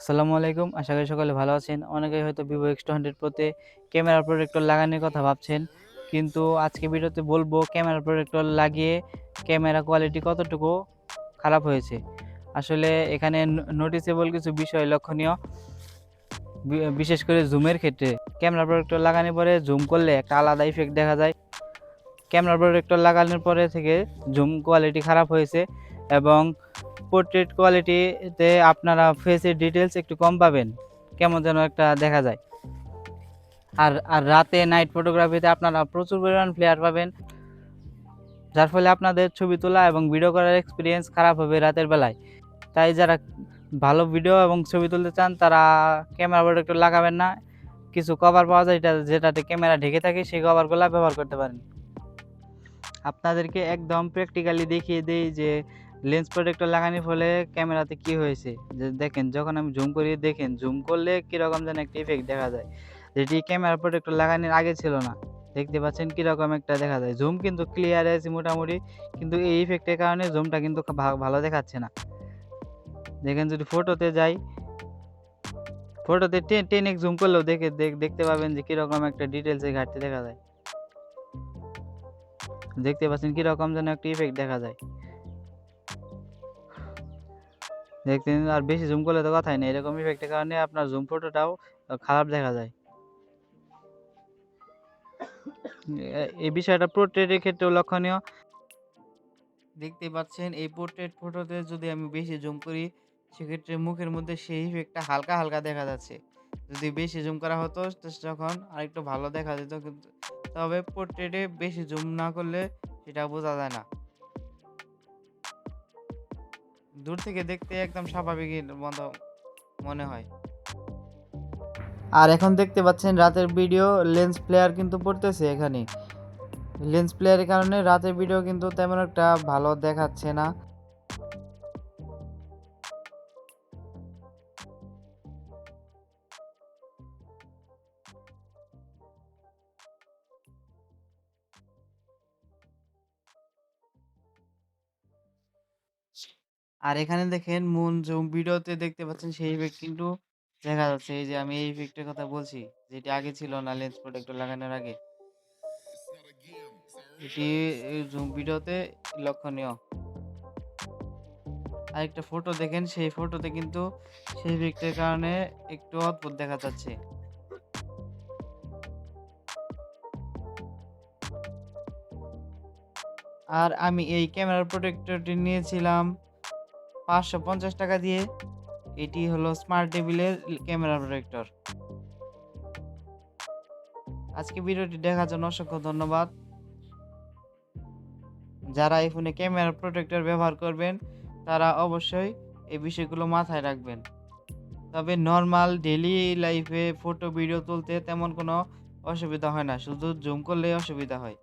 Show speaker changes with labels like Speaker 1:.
Speaker 1: আসসালামু আলাইকুম। আশা করি সকলে ভালো আছেন। অনেকেই হয়তো ভিভো এক্স টু হান্ড্রেড প্রোতে ক্যামেরা প্রোটেক্টর লাগানোর কথা ভাবছেন। কিন্তু আজকে ভিডিওতে বলব ক্যামেরা প্রোটেক্টর লাগিয়ে ক্যামেরা কোয়ালিটি কতটুকু খারাপ হয়েছে। আসলে এখানে নোটিসেবল কিছু বিষয় লক্ষণীয়। বিশেষ করে জুমের ক্ষেত্রে। ক্যামেরা প্রোটেক্টর লাগানোর পরে জুম করলে একটা আলাদা ইফেক্ট দেখা যায়। ক্যামেরা প্রোটেক্টর লাগানোর পরে থেকে জুম কোয়ালিটি খারাপ হয়েছে এবং পোর্ট্রেট কোয়ালিটিতে আপনারা ফেসের ডিটেলস একটু কম পাবেন। কেমন যেন একটা দেখা যায়। আর আর রাতে নাইট ফটোগ্রাফিতে আপনারা প্রচুর পরিমাণ ফ্লেয়ার পাবেন। যার ফলে আপনাদের ছবি তোলা এবং ভিডিও করার এক্সপিরিয়েন্স খারাপ হবে রাতের বেলায়। তাই যারা ভালো ভিডিও এবং ছবি তুলতে চান, তারা ক্যামেরা প্রোটেক্টর লাগাবেন না। কিছু কভার পাওয়া যায়, যেটা, যেটাতে ক্যামেরা ঢেকে থাকে, সেই কভারগুলো ব্যবহার করতে পারেন। আপনাদেরকে একদম প্র্যাকটিক্যালি দেখিয়ে দেই যে লেন্স প্রোটেক্টর লাগানোর ফলে ক্যামেরাতে কি হয়েছে? যে দেখেন, যখন আমি জুম করি, দেখেন জুম করলে কীরকম যেন একটা ইফেক্ট দেখা যায়। যেটি ক্যামেরা প্রোটেক্টর লাগানোর আগে ছিল না। দেখতে পাচ্ছেন কীরকম একটা দেখা যায়। জুম কিন্তু ক্লিয়ার আছে মোটামুটি, কিন্তু এই ইফেক্টের কারণে জুমটা কিন্তু ভালো দেখাচ্ছে না। দেখেন, যদি ফটোতে যাই ফটোতে টেন টেন এক্স জুম করলেও দেখে, দেখ- দেখতে পাবেন যে কীরকম একটা ডিটেলসে ঘাটতি দেখা যায়। দেখতে পাচ্ছেন কীরকম যেন একটা ইফেক্ট দেখা যায়। দেখতেন আর বেশি জুম করলে তো কথাই নেই। এরকম ইফেক্টের কারণে আপনার জুম ফটোটাও খারাপ দেখা যায়। এই বিষয়টা পোর্ট্রেটের ক্ষেত্রেও লক্ষণীয়। দেখতে পাচ্ছেন, এই পোর্ট্রেট ফটোতে যদি আমি বেশি জুম করি, সেক্ষেত্রে মুখের মধ্যে সেই ইফেক্টটা হালকা হালকা দেখা যাচ্ছে। যদি বেশি জুম করা হতো তখন আরেকটু ভালো দেখা যেত কিন্তু, তবে পোর্ট্রেটে বেশি জুম না করলে সেটা বোঝা যায় না। দূর থেকে দেখতে একদম স্বাভাবিক মতো মনে হয়। আর এখন দেখতে পাচ্ছেন রাতের ভিডিও লেন্স প্লেয়ার কিন্তু পড়তেছে এখানে। লেন্স প্লেয়ারের কারণে রাতের ভিডিও কিন্তু তেমন একটা ভালো দেখাচ্ছে না। আর এখানে দেখেন মুন জুম ভিডিওতে দেখতে পাচ্ছেন সেই ইফেক্ট কিন্তু দেখা যাচ্ছে। এই যে আমি এই ইফেক্টের কথা বলছি, যেটি আগে ছিল না লেন্স প্রোটেক্টর লাগানোর আগে। এটি জুম ভিডিওতে লক্ষণীয়। আরেকটা ফটো দেখেন, সেই ফটোতে কিন্তু সেই ইফেক্টের কারণে একটু অদ্ভুত দেখা যাচ্ছে। আর আমি এই ক্যামেরার প্রোটেক্টরটি নিয়েছিলাম। পাঁচশো পঞ্চাশ টাকা দিয়ে এটি হলো স্মার্ট টেবিলের ক্যামেরা প্রোটেক্টর আজকে ভিডিওটি দেখার জন্য অসংখ্য ধন্যবাদ। যারা এই ফোনে ক্যামেরা প্রোটেক্টর ব্যবহার করবেন, তারা অবশ্যই এই বিষয়গুলো মাথায় রাখবেন। তবে নর্মাল ডেলি লাইফে ফটো ভিডিও তুলতে তেমন কোনো অসুবিধা হয় না, শুধু জুম করলেই অসুবিধা হয়।